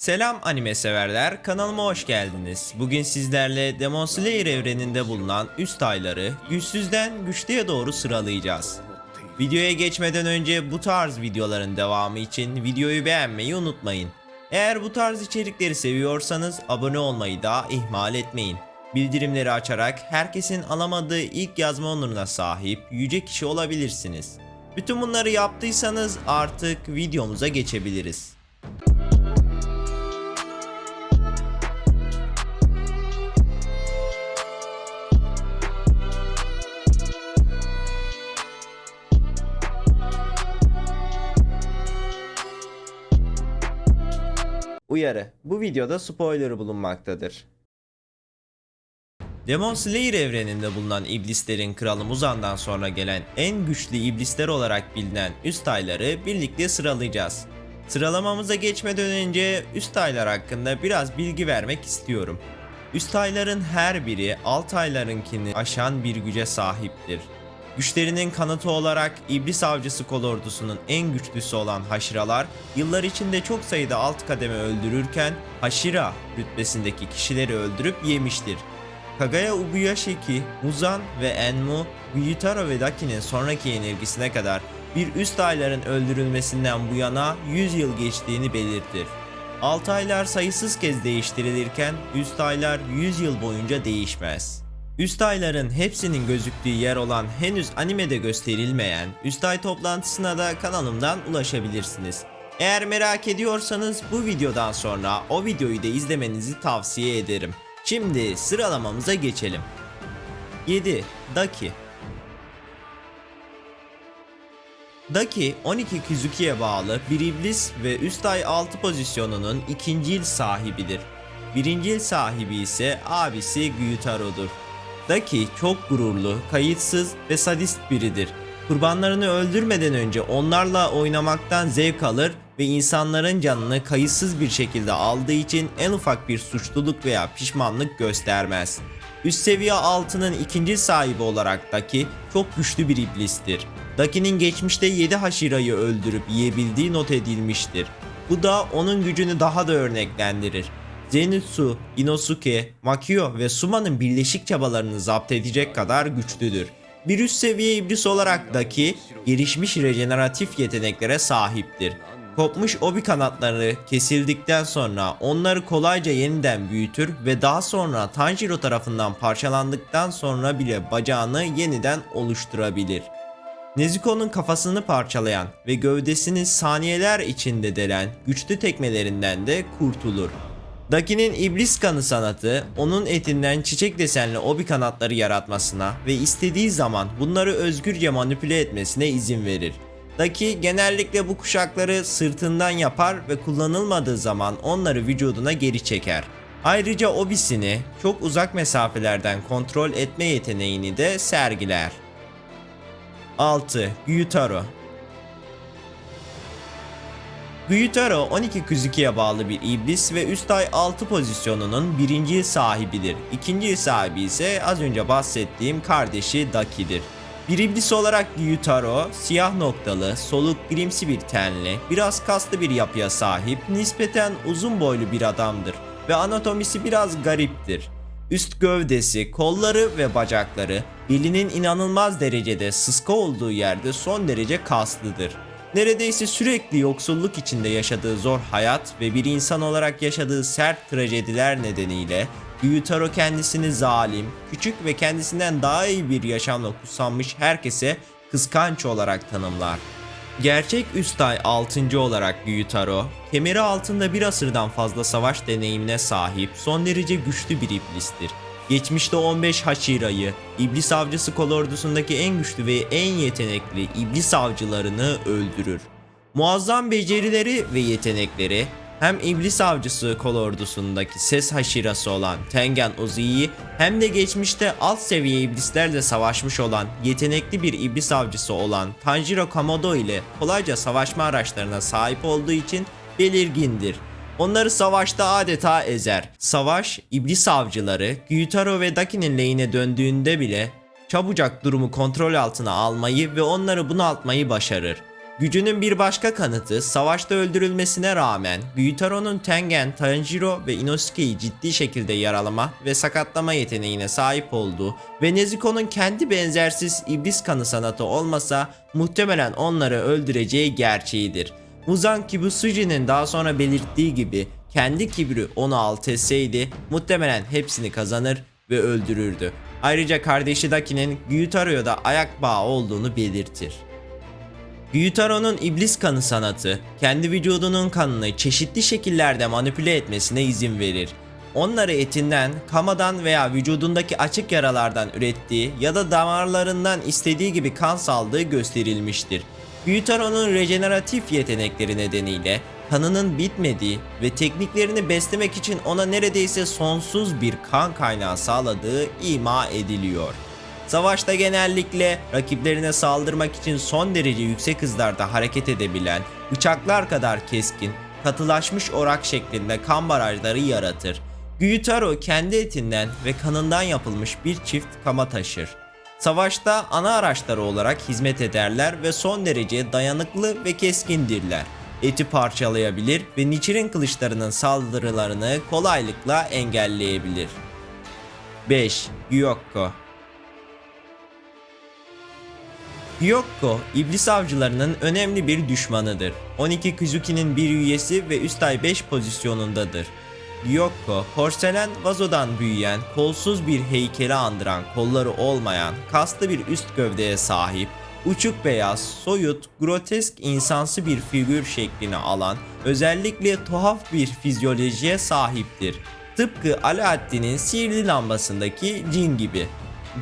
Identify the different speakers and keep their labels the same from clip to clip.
Speaker 1: Selam anime severler, kanalıma hoş geldiniz. Bugün sizlerle Demon Slayer evreninde bulunan üst ayları güçsüzden güçlüye doğru sıralayacağız. Videoya geçmeden önce bu tarz videoların devamı için videoyu beğenmeyi unutmayın. Eğer bu tarz içerikleri seviyorsanız abone olmayı da ihmal etmeyin. Bildirimleri açarak herkesin alamadığı ilk yazma onuruna sahip yüce kişi olabilirsiniz. Bütün bunları yaptıysanız artık videomuza geçebiliriz. Uyarı. Bu videoda spoiler bulunmaktadır. Demon Slayer evreninde bulunan iblislerin kralı Muzan'dan sonra gelen en güçlü iblisler olarak bilinen üst ayları birlikte sıralayacağız. Sıralamamıza geçmeden önce üst aylar hakkında biraz bilgi vermek istiyorum. Üst ayların her biri alt aylarınkini aşan bir güce sahiptir. Güçlerinin kanıtı olarak İblis Avcısı kolordusunun en güçlüsü olan Haşiralar yıllar içinde çok sayıda alt kademe öldürürken Haşira rütbesindeki kişileri öldürüp yemiştir. Kagaya Ubuyashiki, Muzan ve Enmu, Gyutaro ve Daki'nin sonraki yenilgisine kadar bir üst ayların öldürülmesinden bu yana 100 yıl geçtiğini belirtir. Alt aylar sayısız kez değiştirilirken üst aylar 100 yıl boyunca değişmez. Üst ayların hepsinin gözüktüğü yer olan henüz animede gösterilmeyen üst ay toplantısına da kanalımdan ulaşabilirsiniz. Eğer merak ediyorsanız bu videodan sonra o videoyu da izlemenizi tavsiye ederim. Şimdi sıralamamıza geçelim. 7. Daki Daki 12 Kizuki'ye bağlı bir iblis ve üst ay 6 pozisyonunun ikinci il sahibidir. Birinci il sahibi ise abisi Gyutaro'dur. Daki çok gururlu, kayıtsız ve sadist biridir. Kurbanlarını öldürmeden önce onlarla oynamaktan zevk alır ve insanların canını kayıtsız bir şekilde aldığı için en ufak bir suçluluk veya pişmanlık göstermez. Üst seviye altının ikinci sahibi olarak Daki çok güçlü bir iblistir. Daki'nin geçmişte 7 Hashira'yı öldürüp yiyebildiği not edilmiştir. Bu da onun gücünü daha da örneklendirir. Zenitsu, Inosuke, Makio ve Suma'nın birleşik çabalarını zapt edecek kadar güçlüdür. Bir üst seviye iblis olarak Daki, gelişmiş rejeneratif yeteneklere sahiptir. Kopmuş obi kanatları kesildikten sonra onları kolayca yeniden büyütür ve daha sonra Tanjiro tarafından parçalandıktan sonra bile bacağını yeniden oluşturabilir. Nezuko'nun kafasını parçalayan ve gövdesini saniyeler içinde delen güçlü tekmelerinden de kurtulur. Daki'nin iblis kanı sanatı onun etinden çiçek desenli obi kanatları yaratmasına ve istediği zaman bunları özgürce manipüle etmesine izin verir. Daki genellikle bu kuşakları sırtından yapar ve kullanılmadığı zaman onları vücuduna geri çeker. Ayrıca obisini çok uzak mesafelerden kontrol etme yeteneğini de sergiler. 6. Gyutaro Gyutaro 12 Kuzuki'ye bağlı bir iblis ve üst ay 6 pozisyonunun birinci sahibidir. İkinci sahibi ise az önce bahsettiğim kardeşi Daki'dir. Bir iblis olarak Gyutaro, siyah noktalı, soluk grimsi bir tenli, biraz kaslı bir yapıya sahip, nispeten uzun boylu bir adamdır ve anatomisi biraz gariptir. Üst gövdesi, kolları ve bacakları belinin inanılmaz derecede sıska olduğu yerde son derece kaslıdır. Neredeyse sürekli yoksulluk içinde yaşadığı zor hayat ve bir insan olarak yaşadığı sert trajediler nedeniyle Gyutaro kendisini zalim, küçük ve kendisinden daha iyi bir yaşamla kutsanmış herkese kıskanç olarak tanımlar. Gerçek üst ay 6. olarak Gyutaro, kemeri altında bir asırdan fazla savaş deneyimine sahip son derece güçlü bir iblistir. Geçmişte 15 Hashira'yı, İblis Avcısı kolordusundaki en güçlü ve en yetenekli iblis avcılarını öldürür. Muazzam becerileri ve yetenekleri hem İblis Avcısı kolordusundaki ses haşirası olan Tengen Uzi'yi hem de geçmişte alt seviye iblislerle savaşmış olan yetenekli bir iblis avcısı olan Tanjiro Kamado ile kolayca savaşma araçlarına sahip olduğu için belirgindir. Onları savaşta adeta ezer. Savaş, iblis avcıları, Gyutaro ve Daki'nin lehine döndüğünde bile çabucak durumu kontrol altına almayı ve onları bunaltmayı başarır. Gücünün bir başka kanıtı savaşta öldürülmesine rağmen Gyutaro'nun Tengen, Tanjiro ve Inosuke'yi ciddi şekilde yaralama ve sakatlama yeteneğine sahip olduğu ve Nezuko'nun kendi benzersiz iblis kanı sanatı olmasa muhtemelen onları öldüreceği gerçeğidir. Muzan Kibusuji'nin daha sonra belirttiği gibi kendi kibri onu alt etseydi muhtemelen hepsini kazanır ve öldürürdü. Ayrıca kardeşi Daki'nin Gyutaro'ya ayak bağı olduğunu belirtir. Gyutaro'nun iblis kanı sanatı, kendi vücudunun kanını çeşitli şekillerde manipüle etmesine izin verir. Onları etinden, kamadan veya vücudundaki açık yaralardan ürettiği ya da damarlarından istediği gibi kan saldığı gösterilmiştir. Gyutaro'nun rejeneratif yetenekleri nedeniyle kanının bitmediği ve tekniklerini beslemek için ona neredeyse sonsuz bir kan kaynağı sağladığı ima ediliyor. Savaşta genellikle rakiplerine saldırmak için son derece yüksek hızlarda hareket edebilen, bıçaklar kadar keskin, katılaşmış orak şeklinde kan barajları yaratır. Gyutaro kendi etinden ve kanından yapılmış bir çift kama taşır. Savaşta ana araçları olarak hizmet ederler ve son derece dayanıklı ve keskindirler. Eti parçalayabilir ve Nichiren kılıçlarının saldırılarını kolaylıkla engelleyebilir. 5. Gyokko Gyokko, iblis avcılarının önemli bir düşmanıdır. 12 Kuzuki'nin bir üyesi ve üst ay 5 pozisyonundadır. Gyokko, porselen vazodan büyüyen, kolsuz bir heykeli andıran kolları olmayan, kaslı bir üst gövdeye sahip, uçuk beyaz, soyut, grotesk insansı bir figür şeklini alan, özellikle tuhaf bir fizyolojiye sahiptir. Tıpkı Alaaddin'in sihirli lambasındaki cin gibi.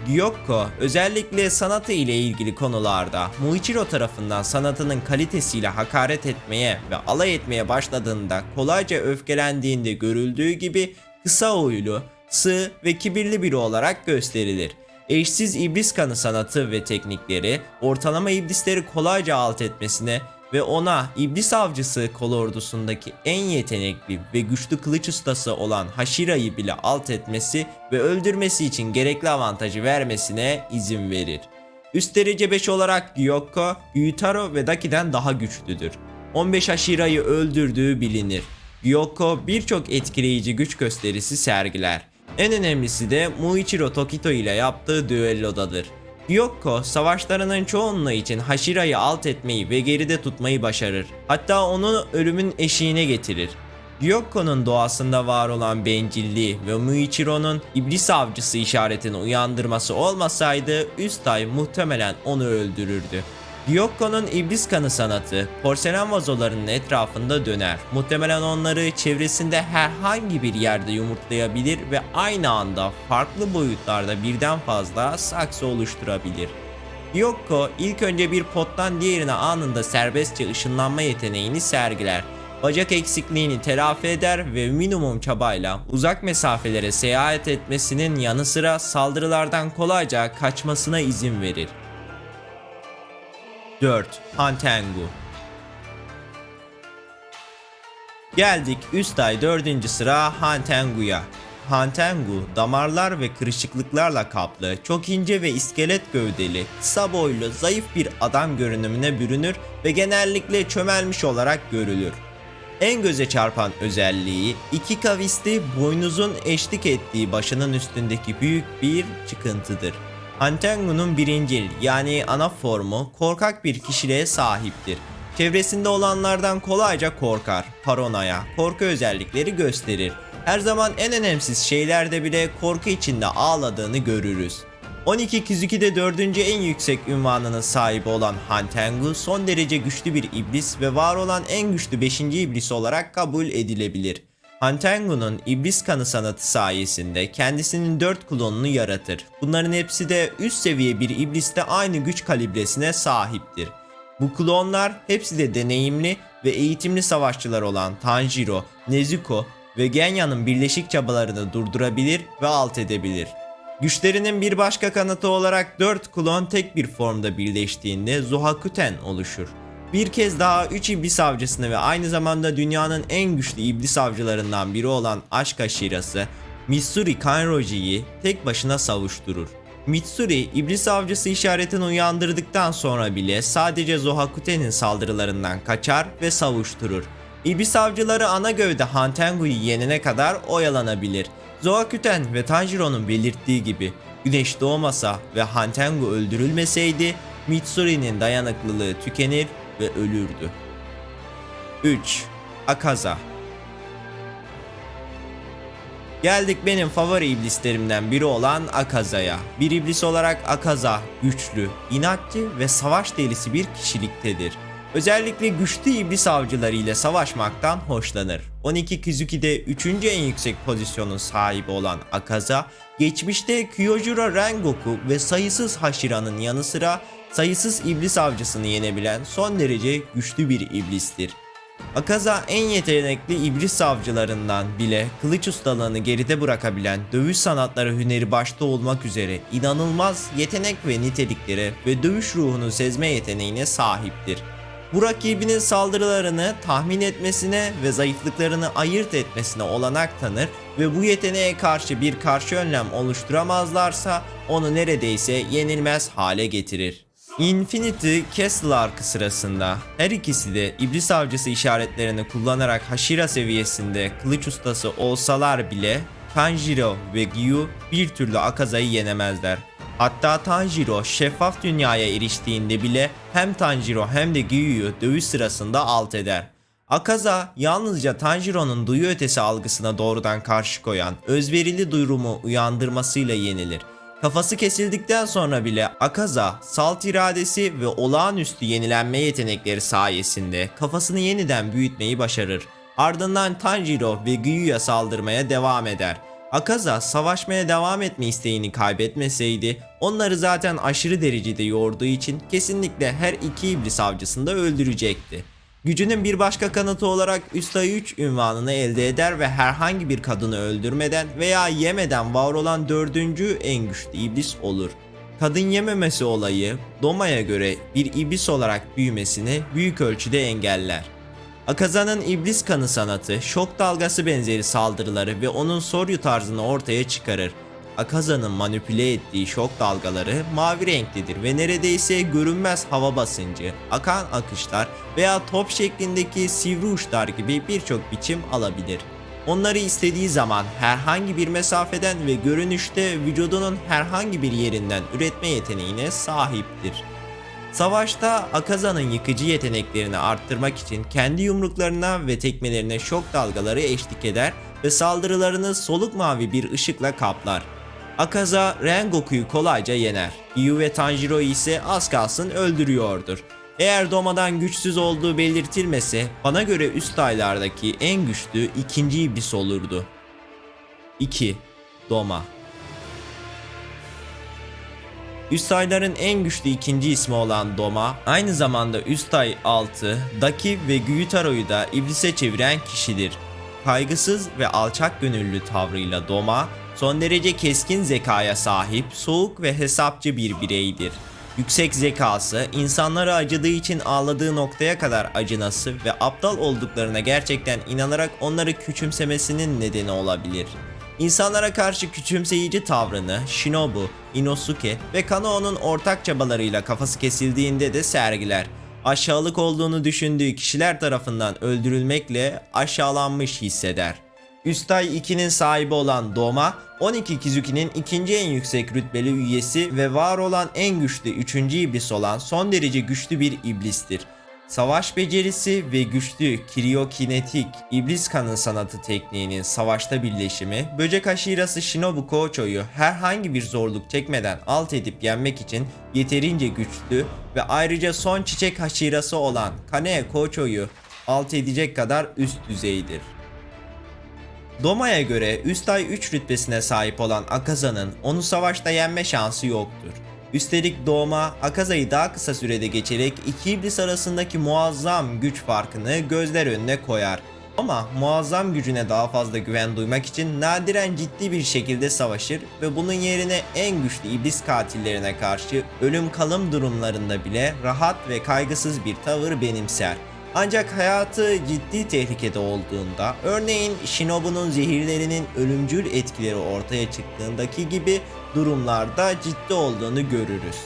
Speaker 1: Gyokko özellikle sanatı ile ilgili konularda Muichiro tarafından sanatının kalitesiyle hakaret etmeye ve alay etmeye başladığında kolayca öfkelendiğinde görüldüğü gibi kısa oylu, sığ ve kibirli biri olarak gösterilir. Eşsiz iblis kanı sanatı ve teknikleri ortalama iblisleri kolayca alt etmesine ve ona iblis avcısı kolordusundaki en yetenekli ve güçlü kılıç ustası olan Hashira'yı bile alt etmesi ve öldürmesi için gerekli avantajı vermesine izin verir. Üst derece 5 olarak Gyokko, Gyutaro ve Daki'den daha güçlüdür. 15 Hashira'yı öldürdüğü bilinir. Gyokko birçok etkileyici güç gösterisi sergiler. En önemlisi de Muichiro Tokito ile yaptığı düellodadır. Gyokko savaşlarının çoğunluğu için Hashira'yı alt etmeyi ve geride tutmayı başarır. Hatta onu ölümün eşiğine getirir. Gyokko'nun doğasında var olan bencilliği ve Muichiro'nun iblis avcısı işaretini uyandırması olmasaydı Üstay muhtemelen onu öldürürdü. Gyokko'nun iblis kanı sanatı porselen vazolarının etrafında döner. Muhtemelen onları çevresinde herhangi bir yerde yumurtlayabilir ve aynı anda farklı boyutlarda birden fazla saksı oluşturabilir. Gyokko ilk önce bir pottan diğerine anında serbestçe ışınlanma yeteneğini sergiler. Bacak eksikliğini telafi eder ve minimum çabayla uzak mesafelere seyahat etmesinin yanı sıra saldırılardan kolayca kaçmasına izin verir. 4. Hantengu Geldik üst ay 4. sıra Hantengu'ya. Hantengu damarlar ve kırışıklıklarla kaplı, çok ince ve iskelet gövdeli, kısa boylu, zayıf bir adam görünümüne bürünür ve genellikle çömelmiş olarak görülür. En göze çarpan özelliği iki kavisli boynuzun eşlik ettiği başının üstündeki büyük bir çıkıntıdır. Antengu'nun birincil yani ana formu korkak bir kişiliğe sahiptir. Çevresinde olanlardan kolayca korkar, paranoya, korku özellikleri gösterir. Her zaman en önemsiz şeylerde bile korku içinde ağladığını görürüz. 12 Kizuki'de 4. en yüksek ünvanının sahibi olan Hantengu son derece güçlü bir iblis ve var olan en güçlü 5. iblis olarak kabul edilebilir. Hantengu'nun iblis kanı sanatı sayesinde kendisinin 4 klonunu yaratır. Bunların hepsi de üst seviye bir ibliste aynı güç kalibresine sahiptir. Bu klonlar hepsi de deneyimli ve eğitimli savaşçılar olan Tanjiro, Nezuko ve Genya'nın birleşik çabalarını durdurabilir ve alt edebilir. Güçlerinin bir başka kanıtı olarak 4 klon tek bir formda birleştiğinde Zohakuten oluşur. Bir kez daha 3 iblis avcısını ve aynı zamanda dünyanın en güçlü iblis avcılarından biri olan Aşk Aşirası, Mitsuri Kanroji'yi tek başına savuşturur. Mitsuri, iblis avcısı işaretini uyandırdıktan sonra bile sadece Zohakute'nin saldırılarından kaçar ve savuşturur. İblis avcıları ana gövde Hantengu'yu yenene kadar oyalanabilir. Zohakuten ve Tanjiro'nun belirttiği gibi güneş doğmasa ve Hantengu öldürülmeseydi Mitsuri'nin dayanıklılığı tükenir ve ölürdü. 3. Akaza Geldik benim favori iblislerimden biri olan Akaza'ya. Bir iblis olarak Akaza güçlü, inatçı ve savaş delisi bir kişiliktedir. Özellikle güçlü iblis avcıları ile savaşmaktan hoşlanır. 12 Kizuki'de 3. en yüksek pozisyonun sahibi olan Akaza, geçmişte Kyojuro Rengoku ve sayısız Hashira'nın yanı sıra sayısız iblis avcısını yenebilen son derece güçlü bir iblistir. Akaza en yetenekli iblis avcılarından bile kılıç ustalığını geride bırakabilen dövüş sanatları hüneri başta olmak üzere inanılmaz yetenek ve niteliklere ve dövüş ruhunu sezme yeteneğine sahiptir. Bu rakibinin saldırılarını tahmin etmesine ve zayıflıklarını ayırt etmesine olanak tanır ve bu yeteneğe karşı bir karşı önlem oluşturamazlarsa onu neredeyse yenilmez hale getirir. Infinity Castle arkı sırasında her ikisi de iblis avcısı işaretlerini kullanarak Hashira seviyesinde kılıç ustası olsalar bile Tanjiro ve Gyu bir türlü Akaza'yı yenemezler. Hatta Tanjiro şeffaf dünyaya eriştiğinde bile hem Tanjiro hem de Gyu'yu dövüş sırasında alt eder. Akaza yalnızca Tanjiro'nun duyu ötesi algısına doğrudan karşı koyan özverili duyrumu uyandırmasıyla yenilir. Kafası kesildikten sonra bile Akaza, salt iradesi ve olağanüstü yenilenme yetenekleri sayesinde kafasını yeniden büyütmeyi başarır. Ardından Tanjiro ve Gyu'ya saldırmaya devam eder. Akaza savaşmaya devam etme isteğini kaybetmeseydi onları zaten aşırı derecede yorduğu için kesinlikle her iki iblis avcısını da öldürecekti. Gücünün bir başka kanıtı olarak Üstay 3 ünvanını elde eder ve herhangi bir kadını öldürmeden veya yemeden var olan dördüncü en güçlü iblis olur. Kadın yememesi olayı Doma'ya göre bir iblis olarak büyümesini büyük ölçüde engeller. Akaza'nın iblis kanı sanatı şok dalgası benzeri saldırıları ve onun Soryu tarzını ortaya çıkarır. Akaza'nın manipüle ettiği şok dalgaları mavi renklidir ve neredeyse görünmez hava basıncı, akan akışlar veya top şeklindeki sivri uçlar gibi birçok biçim alabilir. Onları istediği zaman herhangi bir mesafeden ve görünüşte vücudunun herhangi bir yerinden üretme yeteneğine sahiptir. Savaşta Akaza'nın yıkıcı yeteneklerini arttırmak için kendi yumruklarına ve tekmelerine şok dalgaları eşlik eder ve saldırılarını soluk mavi bir ışıkla kaplar. Akaza Rengoku'yu kolayca yener. Ryu ve Tanjiro ise az kalsın öldürüyordur. Eğer Doma'dan güçsüz olduğu belirtilmese bana göre üst aylardaki en güçlü ikinci iblis olurdu. 2. Doma Üst ayların en güçlü ikinci ismi olan Doma, aynı zamanda Üst ay 6, Daki ve Gyutaro'yu da iblise çeviren kişidir. Kaygısız ve alçak gönüllü tavrıyla Doma, son derece keskin zekaya sahip, soğuk ve hesapçı bir bireydir. Yüksek zekası, insanlara acıdığı için ağladığı noktaya kadar acınası ve aptal olduklarına gerçekten inanarak onları küçümsemesinin nedeni olabilir. İnsanlara karşı küçümseyici tavrını Shinobu, Inosuke ve Kano'nun ortak çabalarıyla kafası kesildiğinde de sergiler. Aşağılık olduğunu düşündüğü kişiler tarafından öldürülmekle aşağılanmış hisseder. Üstay 2'nin sahibi olan Doma, 12 Kizuki'nin ikinci en yüksek rütbeli üyesi ve var olan en güçlü 3. iblis olan son derece güçlü bir iblistir. Savaş becerisi ve güçlü kriyokinetik iblis kanı sanatı tekniğinin savaşta birleşimi, böcek aşirası Shinobu Kocho'yu herhangi bir zorluk çekmeden alt edip yenmek için yeterince güçlü ve ayrıca son çiçek haşirası olan Kanea Kocho'yu alt edecek kadar üst düzeydir. Doma'ya göre üst ay 3 rütbesine sahip olan Akaza'nın onu savaşta yenme şansı yoktur. Üstelik Doma, Akaza'yı daha kısa sürede geçerek iki iblis arasındaki muazzam güç farkını gözler önüne koyar. Ama muazzam gücüne daha fazla güven duymak için nadiren ciddi bir şekilde savaşır ve bunun yerine en güçlü iblis katillerine karşı ölüm kalım durumlarında bile rahat ve kaygısız bir tavır benimser. Ancak hayatı ciddi tehlikede olduğunda, örneğin Shinobu'nun zehirlerinin ölümcül etkileri ortaya çıktığındaki gibi durumlarda ciddi olduğunu görürüz.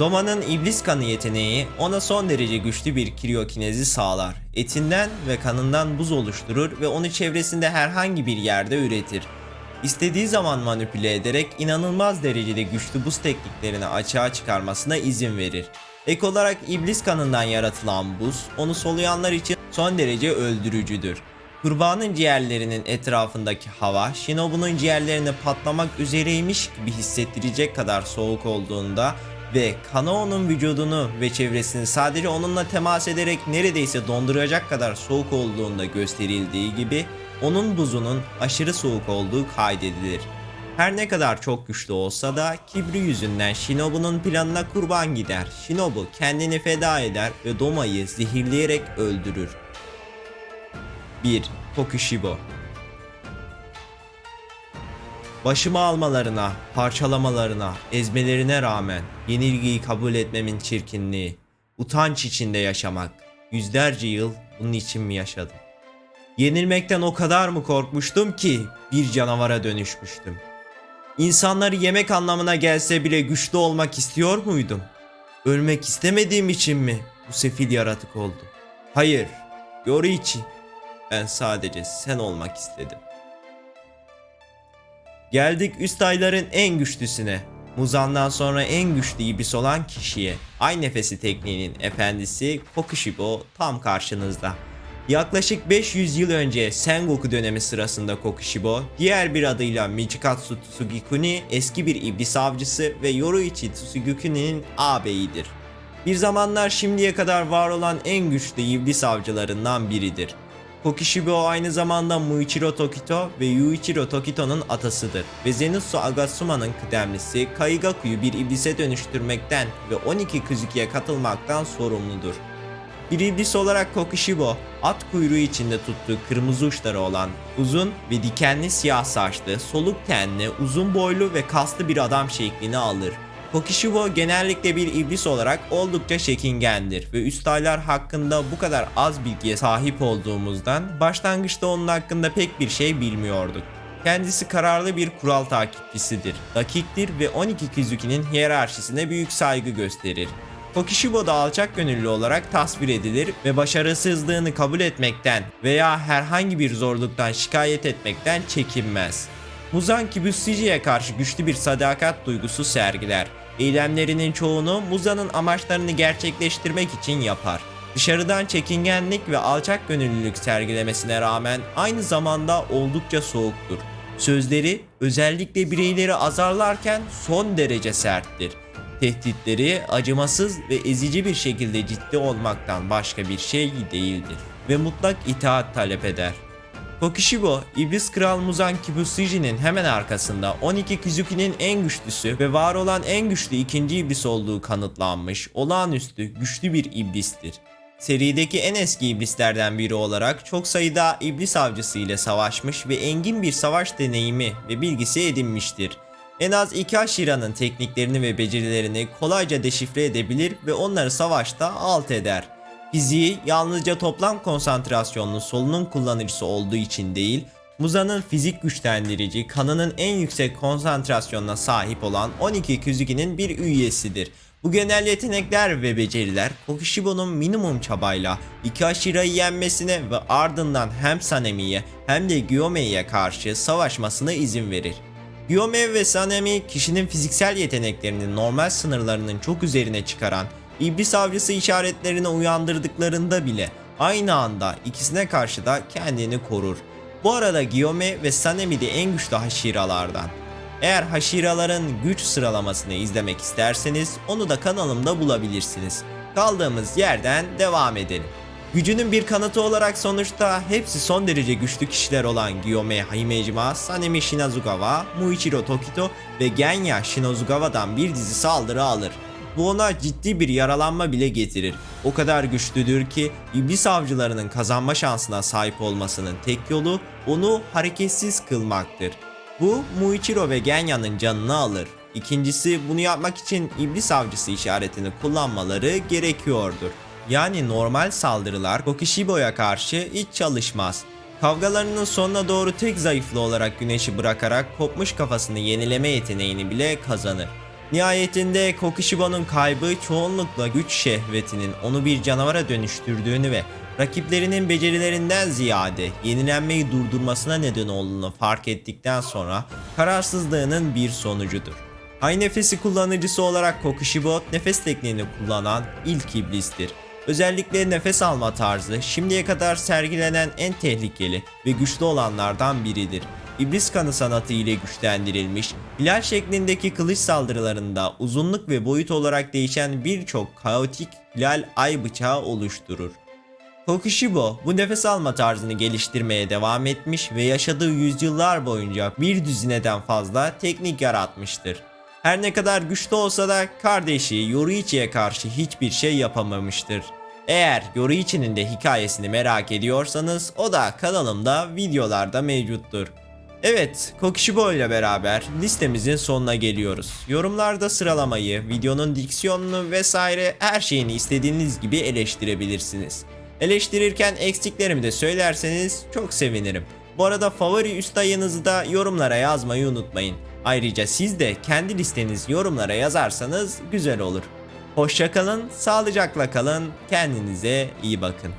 Speaker 1: Doma'nın iblis kanı yeteneği ona son derece güçlü bir kriyokinezi sağlar. Etinden ve kanından buz oluşturur ve onu çevresinde herhangi bir yerde üretir. İstediği zaman manipüle ederek inanılmaz derecede güçlü buz tekniklerini açığa çıkarmasına izin verir. Ek olarak iblis kanından yaratılan buz onu soluyanlar için son derece öldürücüdür. Kurbanın ciğerlerinin etrafındaki hava Shinobu'nun ciğerlerini patlamak üzereymiş gibi hissettirecek kadar soğuk olduğunda ve Kanao'nun vücudunu ve çevresini sadece onunla temas ederek neredeyse donduracak kadar soğuk olduğunda gösterildiği gibi onun buzunun aşırı soğuk olduğu kaydedilir. Her ne kadar çok güçlü olsa da kibri yüzünden Shinobu'nun planına kurban gider. Shinobu kendini feda eder ve Doma'yı zehirleyerek öldürür. 1. Tokushibo Başımı almalarına, parçalamalarına, ezmelerine rağmen yenilgiyi kabul etmemin çirkinliği, utanç içinde yaşamak, yüzlerce yıl bunun için mi yaşadım? Yenilmekten o kadar mı korkmuştum ki bir canavara dönüşmüştüm. İnsanları yemek anlamına gelse bile güçlü olmak istiyor muydum? Ölmek istemediğim için mi bu sefil yaratık oldum? Hayır, yoru için. Ben sadece sen olmak istedim. Geldik üst ayların en güçlüsüne. Muzan'dan sonra en güçlü iblis olan kişiye. Ay nefesi tekniğinin efendisi Kokushibo tam karşınızda. Yaklaşık 500 yıl önce Sengoku dönemi sırasında Kokushibo, diğer bir adıyla Michikatsu Tsugikuni eski bir iblis avcısı ve Yoruichi Tsugikuni'nin ağabeyidir. Bir zamanlar şimdiye kadar var olan en güçlü iblis avcılarından biridir. Kokishibo aynı zamanda Muichiro Tokito ve Yuichiro Tokito'nun atasıdır ve Zenitsu Agatsuma'nın kıdemlisi Kaigaku'yu bir iblise dönüştürmekten ve 12 Kuzuki'ye katılmaktan sorumludur. Bir iblis olarak Kokishibo, at kuyruğu içinde tuttuğu kırmızı uçları olan uzun ve dikenli siyah saçlı, soluk tenli, uzun boylu ve kaslı bir adam şeklini alır. Kokishibo genellikle bir iblis olarak oldukça çekingendir ve üstaylar hakkında bu kadar az bilgiye sahip olduğumuzdan başlangıçta onun hakkında pek bir şey bilmiyorduk. Kendisi kararlı bir kural takipçisidir, dakiktir ve 12 Kizuki'nin hiyerarşisine büyük saygı gösterir. Kokishibo da alçak gönüllü olarak tasvir edilir ve başarısızlığını kabul etmekten veya herhangi bir zorluktan şikayet etmekten çekinmez. Muzan Kibutsiji'ye karşı güçlü bir sadakat duygusu sergiler. Eylemlerinin çoğunu Muzan'ın amaçlarını gerçekleştirmek için yapar. Dışarıdan çekingenlik ve alçak gönüllülük sergilemesine rağmen aynı zamanda oldukça soğuktur. Sözleri özellikle bireyleri azarlarken son derece serttir. Tehditleri acımasız ve ezici bir şekilde ciddi olmaktan başka bir şey değildir ve mutlak itaat talep eder. Kokishibo, İblis Kral Muzan Kibutsiji'nin hemen arkasında 12 Kizuki'nin en güçlüsü ve var olan en güçlü ikinci iblis olduğu kanıtlanmış olağanüstü güçlü bir iblistir. Serideki en eski iblislerden biri olarak çok sayıda iblis avcısı ile savaşmış ve engin bir savaş deneyimi ve bilgisi edinmiştir. En az iki Ashira'nın tekniklerini ve becerilerini kolayca deşifre edebilir ve onları savaşta alt eder. Fiziği yalnızca toplam konsantrasyonlu solunum kullanıcısı olduğu için değil, Muza'nın fizik güçlendirici, kanının en yüksek konsantrasyonuna sahip olan 12 Kuzuki'nin bir üyesidir. Bu genel yetenekler ve beceriler Kokishibo'nun minimum çabayla iki Ashira'yı yenmesine ve ardından hem Sanemi'ye hem de Gyome'ye karşı savaşmasına izin verir. Gyome ve Sanemi kişinin fiziksel yeteneklerinin normal sınırlarının çok üzerine çıkaran İblis avcısı işaretlerini uyandırdıklarında bile aynı anda ikisine karşı da kendini korur. Bu arada Gyome ve Sanemi de en güçlü haşiralardan. Eğer haşiraların güç sıralamasını izlemek isterseniz onu da kanalımda bulabilirsiniz. Kaldığımız yerden devam edelim. Gücünün bir kanıtı olarak sonuçta hepsi son derece güçlü kişiler olan Gyome Himejima, Sanemi Shinazugawa, Muichiro Tokito ve Genya Shinozugawa'dan bir dizi saldırı alır. Bu ona ciddi bir yaralanma bile getirir. O kadar güçlüdür ki iblis avcılarının kazanma şansına sahip olmasının tek yolu onu hareketsiz kılmaktır. Bu Muichiro ve Genya'nın canını alır. İkincisi bunu yapmak için iblis avcısı işaretini kullanmaları gerekiyordur. Yani normal saldırılar Kokishibo'ya karşı hiç çalışmaz. Kavgalarının sonuna doğru tek zayıflı olarak güneşi bırakarak kopmuş kafasını yenileme yeteneğini bile kazanır. Nihayetinde Kokishibo'nun kaybı çoğunlukla güç şehvetinin onu bir canavara dönüştürdüğünü ve rakiplerinin becerilerinden ziyade yenilenmeyi durdurmasına neden olduğunu fark ettikten sonra kararsızlığının bir sonucudur. High nefesi kullanıcısı olarak Kokishibo nefes tekniğini kullanan ilk iblistir. Özellikle nefes alma tarzı şimdiye kadar sergilenen en tehlikeli ve güçlü olanlardan biridir. İblis kanı sanatı ile güçlendirilmiş, hilal şeklindeki kılıç saldırılarında uzunluk ve boyut olarak değişen birçok kaotik hilal ay bıçağı oluşturur. Kokishibo bu nefes alma tarzını geliştirmeye devam etmiş ve yaşadığı yüzyıllar boyunca bir düzineden fazla teknik yaratmıştır. Her ne kadar güçlü olsa da kardeşi Yoruichi'ye karşı hiçbir şey yapamamıştır. Eğer Yoruichi'nin de hikayesini merak ediyorsanız o da kanalımda videolarda mevcuttur. Evet, Kokishibo ile beraber listemizin sonuna geliyoruz. Yorumlarda sıralamayı, videonun diksiyonunu vesaire her şeyini istediğiniz gibi eleştirebilirsiniz. Eleştirirken eksiklerimi de söylerseniz çok sevinirim. Bu arada favori üst ayınızı da yorumlara yazmayı unutmayın. Ayrıca siz de kendi listenizi yorumlara yazarsanız güzel olur. Hoşçakalın, sağlıcakla kalın, kendinize iyi bakın.